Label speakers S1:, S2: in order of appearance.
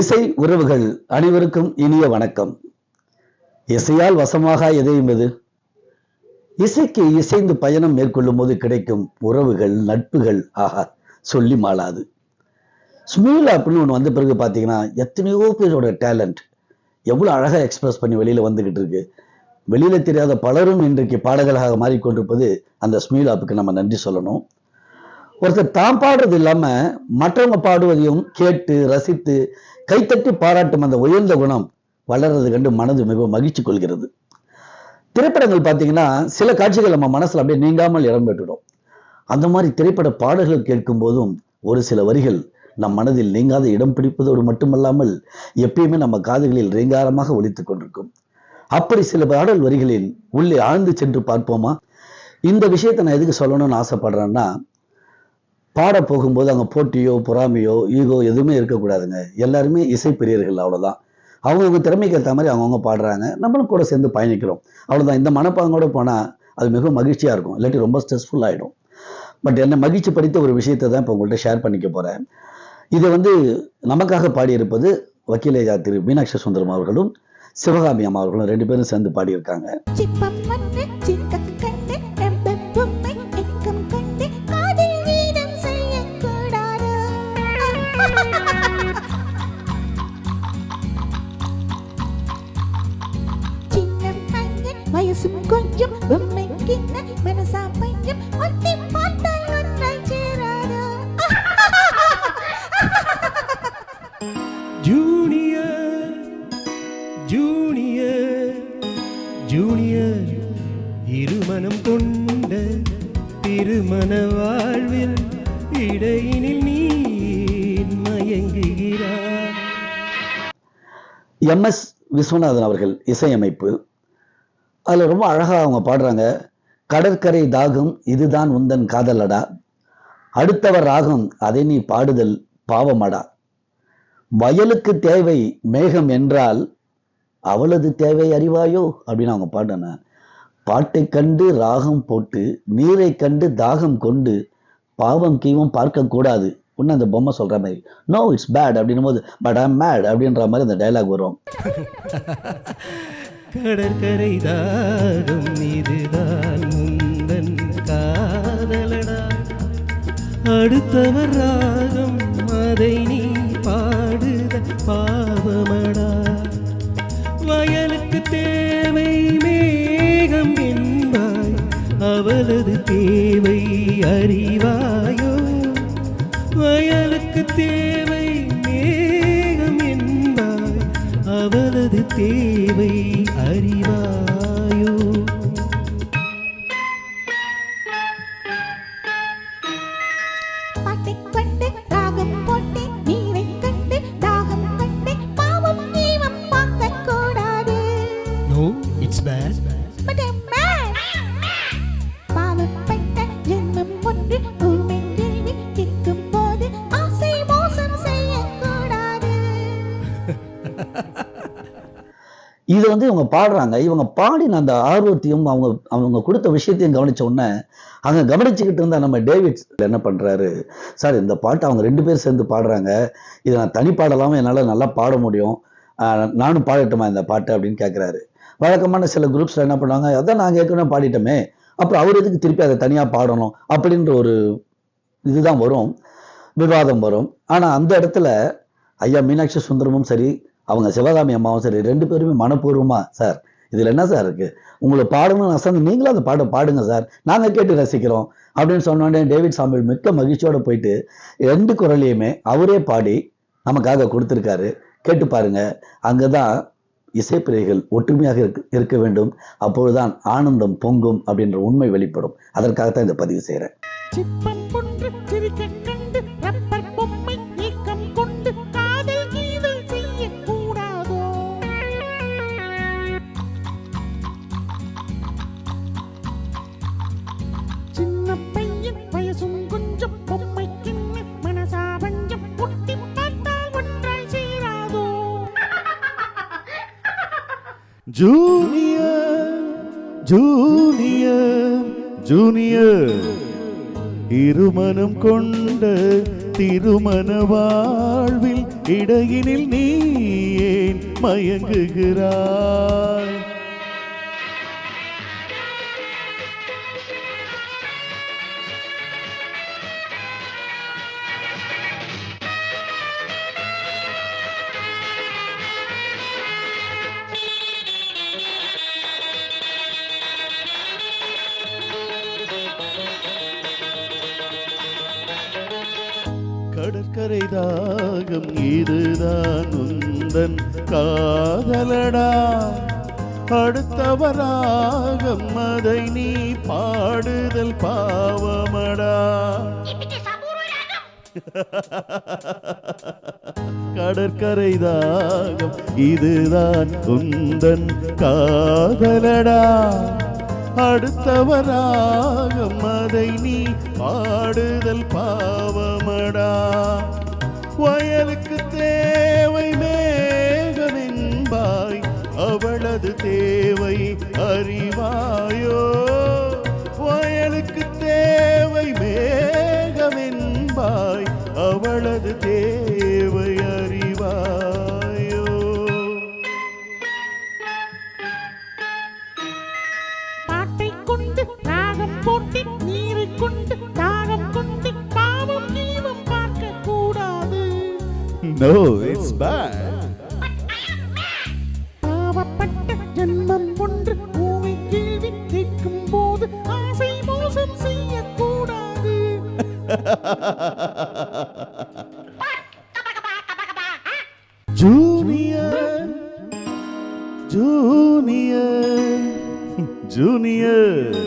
S1: இசை உறவுகள் அனைவருக்கும் இனிய வணக்கம். இசையால் வசமாக எதையும்பது இசைக்கு இசைந்து பயணம் மேற்கொள்ளும் போது கிடைக்கும் உறவுகள் நட்புகள் ஆஹா சொல்லி மாளாது. ஸ்மீல் அப்படின்னு ஒன்று வந்த பிறகு பார்த்தீங்கன்னா எத்தனையோ பேரோட டேலண்ட் எவ்வளோ அழகாக எக்ஸ்பிரஸ் பண்ணி வெளியில் வந்துக்கிட்டு இருக்கு. வெளியில் தெரியாத பலரும் இன்றைக்கு பாடகர்களாக மாறிக்கொண்டிருப்பது அந்த ஸ்மீல் ஆப்புக்கு நம்ம நன்றி சொல்லணும். ஒருத்தர் தான் பாடுறது இல்லாம மற்றவங்க பாடுவதையும் கேட்டு ரசித்து கைத்தட்டி பாராட்டும் அந்த உயர்ந்த குணம் வளர்றது கண்டு மனது மிகவும் மகிழ்ச்சி கொள்கிறது. திரைப்படங்கள் பார்த்தீங்கன்னா சில காட்சிகள் நம்ம மனசுல அப்படியே நீங்காமல் இடம் பெற்றுடும். அந்த மாதிரி திரைப்பட பாடல்கள் கேட்கும் போதும் ஒரு சில வரிகள் நம் மனதில் நீங்காத இடம் பிடிப்பதோடு மட்டுமல்லாமல் எப்பயுமே நம்ம காதுகளில் ரீங்காரமாக ஒழித்து கொண்டிருக்கும். அப்படி சில பாடல் வரிகளில் உள்ளே ஆழ்ந்து சென்று பார்ப்போமா? இந்த விஷயத்தை நான் எதுக்கு சொல்லணும்னு ஆசைப்படுறேன்னா பாட போகும்போது அங்கே போட்டியோ பொறாமையோ ஈகோ எதுவுமே இருக்கக்கூடாதுங்க. எல்லாருமே இசைப்பிரியர்கள் அவ்வளோதான் அவங்கவுங்க திறமைக்கு ஏற்ற மாதிரி அவங்கவுங்க பாடுறாங்க. நம்மளும் கூட சேர்ந்து பயணிக்கிறோம். அவ்வளோதான் இந்த மனப்பாங்கோட போனால் அது மிகவும் மகிழ்ச்சியாக இருக்கும். இல்லாட்டி ரொம்ப ஸ்ட்ரெஸ்ஃபுல் ஆகிடும் பட் என்னை மகிழ்ச்சி படித்த ஒரு விஷயத்தை தான் இப்போ உங்கள்கிட்ட ஷேர் பண்ணிக்க போகிறேன் இதை வந்து நமக்காக பாடியிருப்பது வக்கீலேஜா திரு மீனாட்சி சுந்தரம் அவர்களும் சிவகாமி அம்மா அவர்களும் ரெண்டு பேரும் சேர்ந்து பாடியிருக்காங்க.
S2: வயசும் கொஞ்சம் பொம்மைக்கு மனசா பையன் ஒத்தி பார்த்தால் ஒன்றாய் சேராது.
S3: ஜூனியர் ஜூனியர் ஜூனியர் இருமனம் கொண்ட திருமண வாழ்வில் இடையினில் நீ மயங்குகிறாய்
S1: எம் எஸ் விஸ்வநாதன் அவர்கள் இசையமைப்பு அதில் ரொம்ப அழகாக அவங்க பாடுறாங்க. கடற்கரை தாகம் இதுதான் உந்தன் காதலடா. அடுத்தவர் ராகம் அதை நீ பாடுதல் பாவமடா. வயலுக்கு தேவை மேகம் என்றால் அவளது தேவை அறிவாயோ? அப்படின்னு அவங்க பாடின பாட்டை கண்டு ராகம் போட்டு நீரை கண்டு தாகம் கொண்டு பாவம் கீவம் பார்க்கக்கூடாது ஒன்று அந்த பொம்மை சொல்ற மாதிரி. நோ இட்ஸ் பேட் அப்படின்னும் போது பட் ஐம் மேட் அப்படின்ற மாதிரி அந்த டைலாக் வரும்.
S3: கடற்கரை தாகம் இதுதான் முந்தன் காதலடா. அடுத்தவர் ராகம் அதை நீ பாடுத பாவமடா. வயலுக்கு தேவை மேகம் என்பாய் அவளது தேவை அறிவாயோ. வயலுக்கு தேவை தேவை அறிவாயோ
S1: இது வந்து இவங்க பாடுறாங்க. இவங்க பாடின அந்த ஆர்வத்தையும் அவங்க அவங்க கொடுத்த விஷயத்தையும் கவனிச்ச உடனே அங்கே கவனிச்சுக்கிட்டு இருந்தால் நம்ம டேவிட்ஸ் என்ன பண்ணுறாரு சார் இந்த பாட்டு அவங்க ரெண்டு பேர் சேர்ந்து பாடுறாங்க. இதை நான் தனி பாடலாமல் என்னால் நல்லா பாட முடியும். நானும் பாடட்டுமா இந்த பாட்டு? அப்படின்னு கேட்குறாரு வழக்கமான சில குரூப்ஸில் என்ன பண்ணுவாங்க அதான் நாங்கள் ஏற்கனவே பாடிட்டோமே. அப்புறம் அவர் எதுக்கு திருப்பி அதை தனியாக பாடணும்? அப்படின்ற ஒரு இதுதான் வரும். விவாதம் வரும். ஆனால் அந்த இடத்துல ஐயா மீனாட்சி சுந்தரமும் சரி அவங்க சிவகாமி அம்மாவும் சரி ரெண்டு பேருமே மனப்பூர்வமாக சார் இதில் என்ன சார் இருக்கு? உங்களை பாடணும்னு அசந்து நீங்களும் அந்த பாட்டை பாடுங்க சார். நாங்கள் கேட்டு ரசிக்கிறோம். அப்படின்னு சொன்னோடனே டேவிட் சாமியல் மிக்க மகிழ்ச்சியோட போயிட்டு ரெண்டு குரலையுமே அவரே பாடி நமக்காக கொடுத்துருக்காரு. கேட்டு பாருங்க. அங்கதான் இசைப்பிரிகள் ஒற்றுமையாக இருக்க இருக்க வேண்டும். அப்பொழுதுதான் ஆனந்தம் பொங்கும் அப்படின்ற உண்மை வெளிப்படும். அதற்காகத்தான் இந்த பதிவு செய்கிறேன்
S4: ஜூனியர் ஜூனியர் ஜூனியர். இருமனம் கொண்ட திருமண வாழ்வில் இடையினில் நீ ஏன் மயங்குகிறாய்? கடற்கரை தாகம் இதுதான் உந்தன் காதலடா. அடுத்தவராகம் அதை நீ பாடுதல் பாவமடா. கடற்கரை தாகம் இதுதான் உந்தன் காதலடா. அடுத்தவராக மதை நீ பாடுதல் பாவமடா. வயலுக்கு தேவை மேகமென்பாய் அவளது தேவை
S2: அறிவு.
S4: No, it's bad.
S2: பாவப்பட்ட ஜென்மம் ஒன்று பூமி கேள்வி கேட்கும் போது ஆசை மோசம் செய்யக்கூடாது
S4: Junior, Junior, Junior.